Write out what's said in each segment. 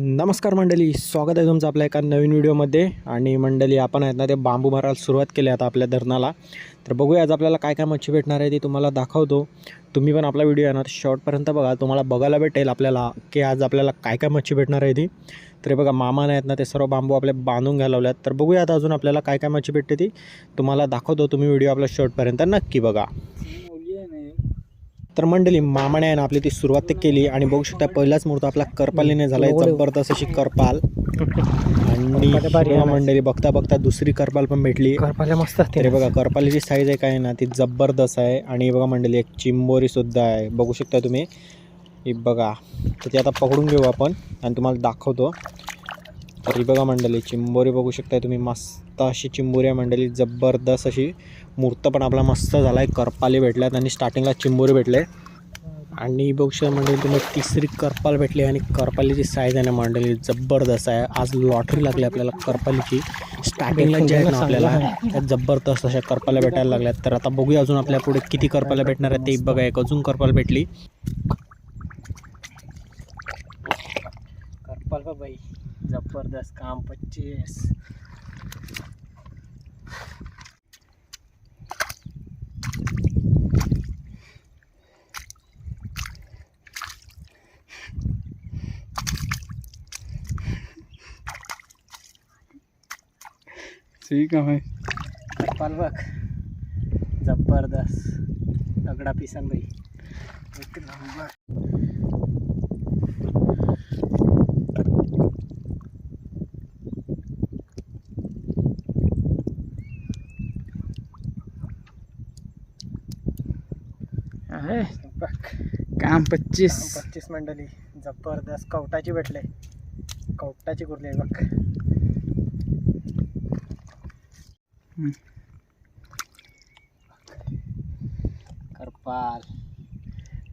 नमस्कार मंडळी स्वागत आहे तुमचं आपल्या एका नवीन व्हिडिओमध्ये. आणि मंडळी आपण आहेत ना ते बांबू मारायला सुरुवात केली आता आपल्या धरणाला. तर बघूया आज आपल्याला काय काय मच्छी भेटणार आहे ती तुम्हाला दाखवतो. तुम्ही पण आपला व्हिडिओ येणार शॉर्टपर्यंत बघा. तुम्हाला बघायला भेटेल आपल्याला की आज आपल्याला काय काय मच्छी भेटणार आहे ती. तर बघा मामाने आहेत ना ते सर्व बांबू आपले बांधून घालवल्यात तर बघूया आता अजून आपल्याला काय काय मच्छी भेटते ती. तुम्हाला दाखवतो तुम्ही व्हिडिओ आपल्या शॉर्टपर्यंत. नक्की बघा. तर मंडळी मामाने आहे ना आपली ती सुरुवात ते केली आणि बघू शकता पहिलाच मुहूर्त आपला करपालीने झालाय जबरदस्त अशी करपाल. आणि मंडळी बघता बघता दुसरी करपाल पण भेटली. करपाल्या मस्त असते बघा करपालीची साईज आहे काय ना ती जबरदस्त आहे. आणि बघा मंडळी एक चिंबोरी सुद्धा आहे. बघू शकता तुम्ही. ही बघा. तर ती आता पकडून घेऊ आपण. आणि तुम्हाला दाखवतो. तर ही बघा मंडळी चिंबोरी बघू शकता तुम्ही मस्त अशी चिंबोरी आहे मंडळी जबरदस्त अशी मूर्त पण आपला मस्त झाला आहे करपाली भेटल्यात आणि स्टार्टिंगला चिंबोरी भेटले. आणि बघू शकता मंडळी तुम्ही तिसरी करपाल भेटली आणि करपालीची साईज आहे ना मंडळी जबरदस्त आहे. आज लॉटरी लागली आपल्याला करपालीची. स्टार्टिंगला जे आहे ना आपल्याला त्यात जबरदस्त अशा करपाल्या भेटायला लागल्यात. तर आता बघूया अजून आपल्या पुढे किती करपाल्या भेटणार आहेत ते बघा एक अजून करपाल भेटली. करपाल बा बाई. जबरदस्त काम पच्चीस. ठीक आहे करपाल बघ. जबरदस्त. दगडा पिसन बाई एक नंबर. आहे. बघ. काम पच्चीस. पच्चीस मंडळी. जबरदस्त. कवटाची भेटले. कवटाची कुर्ली आहे बघ. करपाल.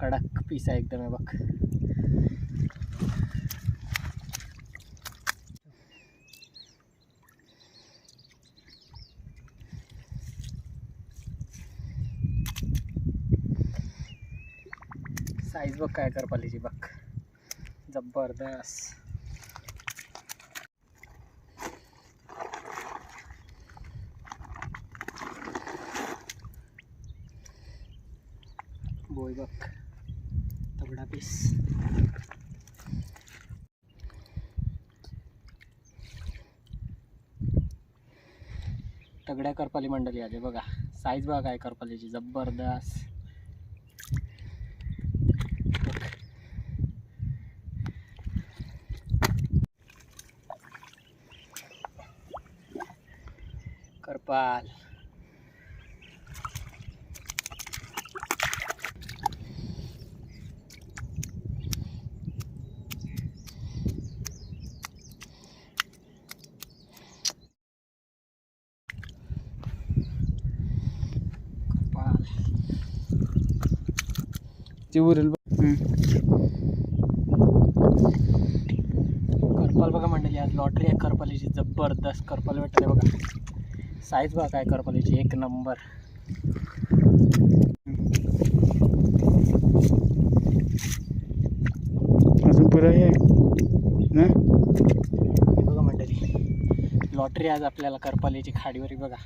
कडक पीस आहे एकदम आहे बघ. साईज बघ काय करपालीची बघ. जबरदस्त. बोय बघ. तगडा पीस तगड्या करपाली मंडळी आली बघा. साईज बघा काय करपालीची. जबरदस्त. करपाल करपाल ते उरेल बघ. हम्म. करपाल बघा मंडळी आज लॉटरी आहे करपालीची जबरदस्त करपाल भेटले बघा साईज बघा काय करपालीची एक नंबर. अजून पुरं आहे ना? हे बघा मंडळी लॉटरी आज आपल्याला करपालीची खाडीवरी बघा.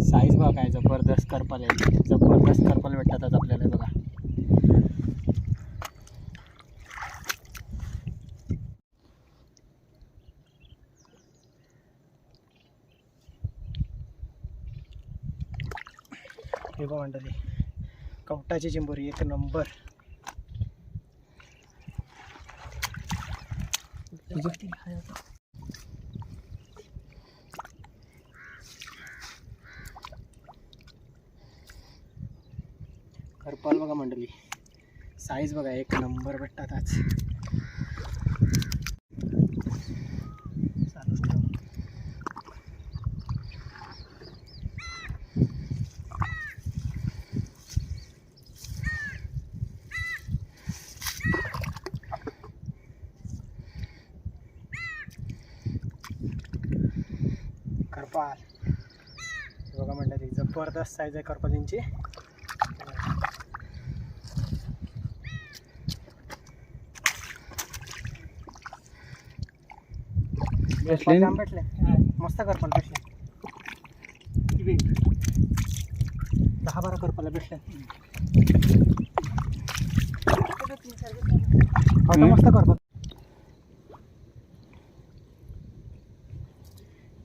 साईज बघा काय जबरदस्त करपाल जबरदस्त करपाल भेटतात आज आपल्याला बघा. हे बघा मंडळी. कवटाची चिंबोरी एक नंबर. करपाल बघा मंडळी. साईज बघा एक नंबर भेटतात आज. जबरदस्त साईज आहे करपलींची. भेटले? मस्त करपल भेटले. दहा बारा करपला भेटले. मस्त करपल.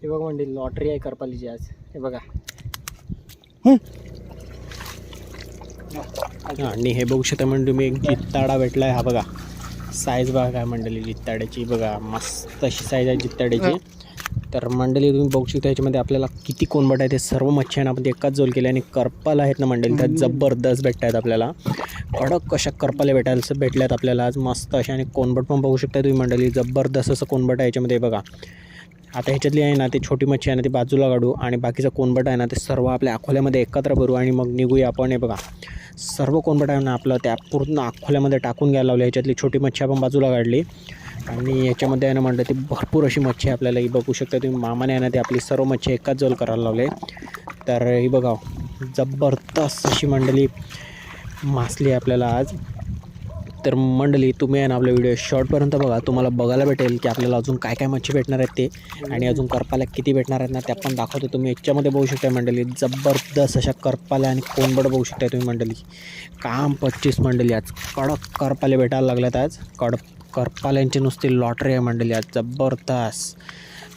हे बघ म्हणजे लॉटरी आहे करपालीची आज. हे बघा. आणि हे बघू शकता म्हणजे तुम्ही एक जित्ताडा भेटला आहे हा बघा. साईज बघा काय मंडळी जित्ताड्याची बघा मस्त अशी साईज आहे जित्ताड्याची. तर मंडळी तुम्ही बघू शकता याच्यामध्ये आपल्याला किती कोणबट आहे ते सर्व मच्छी आहे ना आपण ते एकाच जोल केले आणि करपाल आहेत ना मंडळी त्यात जबरदस्त भेटत आहेत आपल्याला. कडक कशा करपाले भेटायला भेटल्यात आपल्याला आज मस्त अशा आणि कोणबट पण बघू शकता तुम्ही मंडळी जबरदस्त असं कोणबट आहे याच्यामध्ये बघा. आता ह्याच्यातली आहे ना ती छोटी मच्छी आहे ना ती बाजूला काढू आणि बाकीचं कोणबट आहे ना ते सर्व आपल्या अकोल्यामध्ये एकत्र भरू आणि मग निघूया आपण. हे बघा सर्व कोणबट आहे ना आपलं त्या पूर्ण अकोल्यामध्ये टाकून घ्यायला लावलं. ह्याच्यातली छोटी मच्छी आपण बाजूला काढली. आणि याच्यामध्ये आहे ना म्हणलं ती भरपूर अशी मच्छी आपल्याला. ही बघू शकता तुम्ही मामाने आहे ना ती आपली सर्व मच्छी एकाच जवळ करायला लावले. तर ही बघा जबरदस्त अशी मंडळी मासली आहे आपल्याला आज. तर मंडळी तुम्ही आहे ना आपला व्हिडिओ शॉर्टपर्यंत बघा. तुम्हाला बघायला भेटेल की आपल्याला अजून काय काय मच्छी भेटणार आहेत ते. आणि अजून करपाला किती भेटणार आहेत ना त्या पण दाखवतो. तुम्ही याच्यामध्ये बघू शकता मंडळी जबरदस्त अशा करपाल्या आणि कोणबड बघू शकता तुम्ही मंडळी. काम पच्चीस मंडळी आज. कडक करपाले भेटायला लागल्यात आज. कड करपाल्यांची नुसती लॉटरी आहे मंडळी आज. जबरदस्त.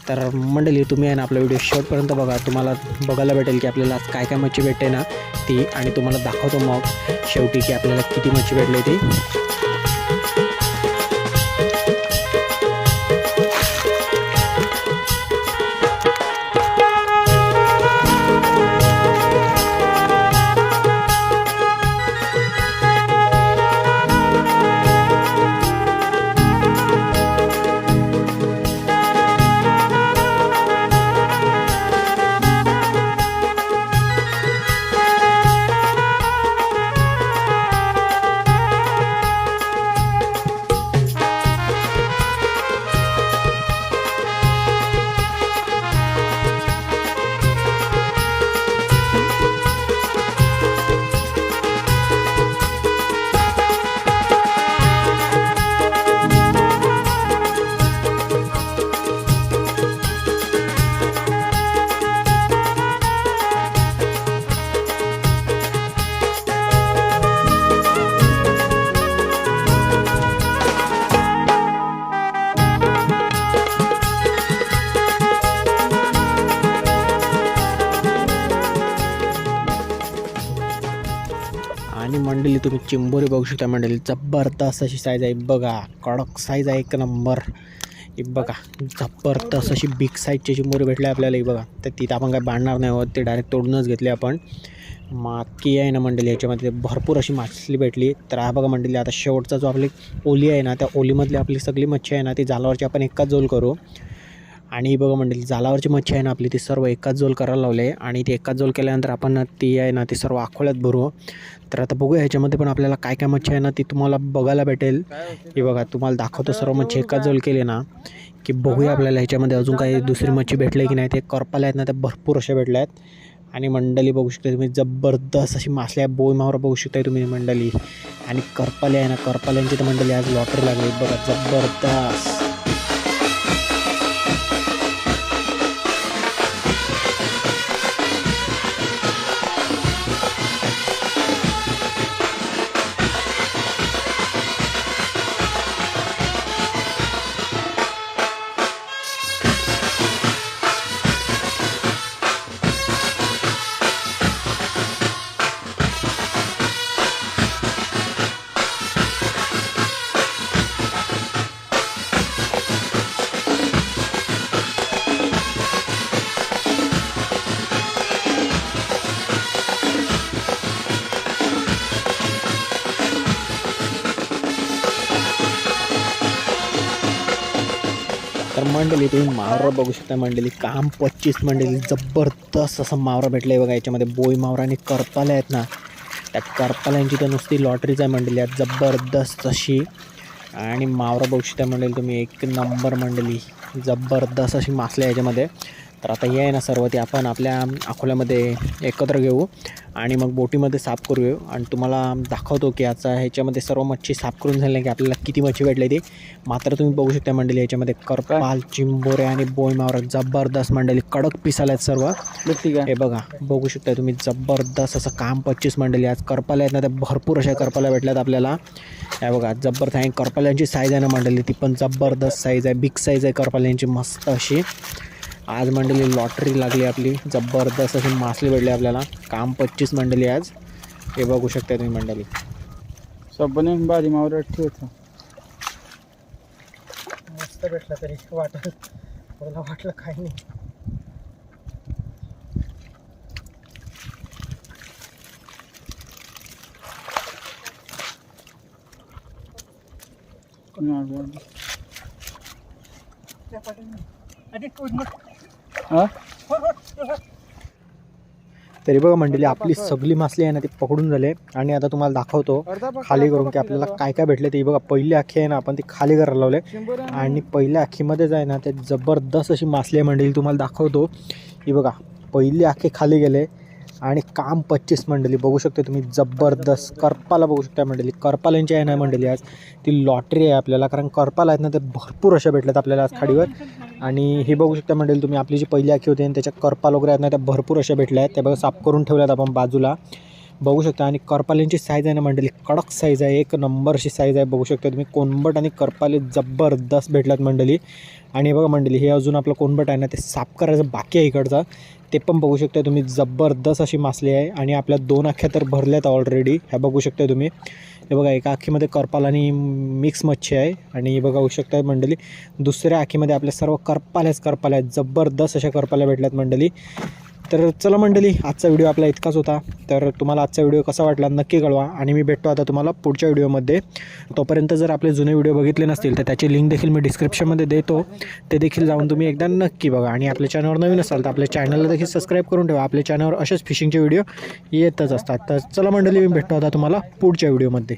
तर मंडळी तुम्ही आहे ना आपला व्हिडिओ शेवटपर्यंत बघा. तुम्हाला बघायला भेटेल की आपल्याला आज काय काय मच्छी भेटते ना ती. आणि तुम्हाला दाखवतो मग शेवटी की आपल्याला किती मच्छी भेटली ती चिंबोरी बघू शकता मंडळी. जबरदस्त अशी साईज आहे. बघा कडक साईज आहे एक नंबर एक बघा जबरदस्त अशी बिग साईजची चिंबोरी भेटली आपल्याला. ही बघा तर तिथं आपण काय बांधणार नाही आहोत. ते डायरेक्ट तोडूनच घेतले आपण. माकी आहे ना मंडळी याच्यामध्ये भरपूर अशी माछली भेटली. तर हा बघा मंडळी आता शेवटचा जो आपली ओली आहे ना त्या ओलीमधली आपली सगळी मच्छी आहे ना ती जालावरची आपण एकाच जोल करू. आणि बघा मंडळी जालावरची मच्छी आहे ना आपली ती सर्व एकाच जोल करायला लावले आणि ती एकाच जोल केल्यानंतर आपण ती आहे ना ती सर्व अकोल्यात भरू. तर आता बघूया ह्याच्यामध्ये पण आपल्याला काय काय मच्छी आहे ना ती तुम्हाला बघायला भेटेल. की बघा तुम्हाला दाखवतो सर्व मच्छी एकाच जोल केली ना की बघूया आपल्याला ह्याच्यामध्ये अजून काही दुसरी मच्छी भेटली की नाही. ते करपाल्या आहेत ना त्या भरपूर अशा भेटल्या आहेत. आणि मंडळी बघू शकता तुम्ही जबरदस्त अशी मासल्या बोईमावर बघू शकता तुम्ही मंडळी. आणि करपाले आहे ना करपाल्यांची तर मंडळी आज लॉटरी लागली. बघा जबरदस्त. मंडळी तुम्ही मावरं बघू शकता मंडळी. काम पच्चीस मंडळी. जबरदस्त असं मावरं भेटलं आहे बघा. याच्यामध्ये बोई मावरा आणि करपाल्या आहेत ना. त्या करपाल्यांची तर नुसती लॉटरीच आहे मंडळी. आज जबरदस्त अशी. आणि मावरं बघू शकता मंडळी तुम्ही एक नंबर मंडळी. जबरदस्त अशी मासल्या याच्यामध्ये. तर आता हे आहे ना सर्व ते आपण आपल्या अकोल्यामध्ये एकत्र घेऊ आणि मग बोटीमध्ये साफ करू आणि तुम्हाला दाखवतो की याचा ह्याच्यामध्ये सर्व मच्छी साफ करून झाले की आपल्याला किती मच्छी भेटली ती. मात्र तुम्ही बघू शकता मंडळी याच्यामध्ये करपाल चिंबोरे आणि बोय मावरा जबरदस्त मंडळी कडक पीस आल्यात सर्व. हे बघा बघू शकता तुम्ही जबरदस्त असं काम पच्चीस मंडळी आज करपाल्या आहेत ना त्या भरपूर अशा करपाल्या भेटल्यात आपल्याला. हे बघा जबरदस्त आहे. करपाल्यांची साईज आहे ना मंडळी ती पण जबरदस्त साईज आहे. बिग साईज आहे करपाल्यांची मस्त अशी. आज मंडळी लॉटरी लागली आपली. जबरदस्त अशी मासली भेटली आपल्याला. काम पच्चीस मंडळी आज. हे बघू शकता तुम्ही मंडळी. सबने बाजी मावर ठेवतो. मस्त भेटला तरी वाटत मला वाटलं काही नाही. हा? तरी बघा मंडळी आपली सगळी मासली आहे ना ती पकडून झाले आणि आता तुम्हाला दाखवतो खाली करून की आपल्याला काय काय भेटले ते. बघा पहिली आखी आहे ना आपण ती खाली करायला लावले आणि पहिल्या आखीमध्येच आहे ना ते जबरदस्त अशी मासली आहे मंडळी तुम्हाला दाखवतो. ही बघा पहिली आखी खाली गेले आणि काम पच्चीस मंडळी बघू शकता तुम्ही जबरदस्त करपाला बघू शकता मंडळी करपाल्यांची आहे ना मंडळी आज. ती लॉटरी आहे आपल्याला कारण करपाल आहेत ना ते भरपूर अशा भेटल्यात आपल्याला आज खाडीवर. आणि हे बघू शकता मंडळी तुम्ही आपली जी पहिली आखी होती आणि त्याच्या करपाल वगैरे आहेत ना त्या भरपूर अशा भेटल्या आहेत. त्या बघा साफ करून ठेवल्यात आपण बाजूला. बघू शकता. आणि करपालींची साईज आहे ना मंडळी कडक साईज आहे एक नंबरची साईज आहे बघू शकता तुम्ही. कोंबट आणि करपाले जबरदस्त भेटलात मंडळी. आणि बघा मंडळी हे अजून आपलं कोंबट आहे ना ते साफ करायचं बाकी आहे इकडचा. ते पण बघू शकता तुम्ही जबरदस्त अशी मासली आहे. आणि आपल्या दोन अख्ख्या तर भरल्यात ऑलरेडी ह्या बघू शकता तुम्ही. हे बघा एका आखीमध्ये करपाल आणि मिक्स मच्छी आहे. आणि बघा होऊ शकता मंडळी दुसऱ्या आखीमध्ये आपल्या सर्व करपाल्याच करपाल्या आहेत. जबरदस्त अशा करपाल्या भेटल्यात मंडळी. तर चला मंडळी आजचा व्हिडिओ आपला इतकाच होता. तर तुम्हाला आजचा व्हिडिओ कसा वाटला नक्की कळवा आणि मी भेटतो आता तुम्हाला पुढच्या व्हिडिओमध्ये. तोपर्यंत जर आपले जुने व्हिडिओ बघितले नसतील तर त्याची लिंक देखील मी डिस्क्रिप्शनमध्ये देतो. ते देखील जाऊन तुम्ही एकदा नक्की बघा आणि आपल्या चॅनलवर नवीन असाल तर आपल्या चॅनलला देखील सबस्क्राईब करून ठेवा. आपल्या चॅनलवर असेच फिशिंगचे व्हिडिओ येतच असतात. तर चला मंडळी मी भेटतो आता तुम्हाला पुढच्या व्हिडिओमध्ये.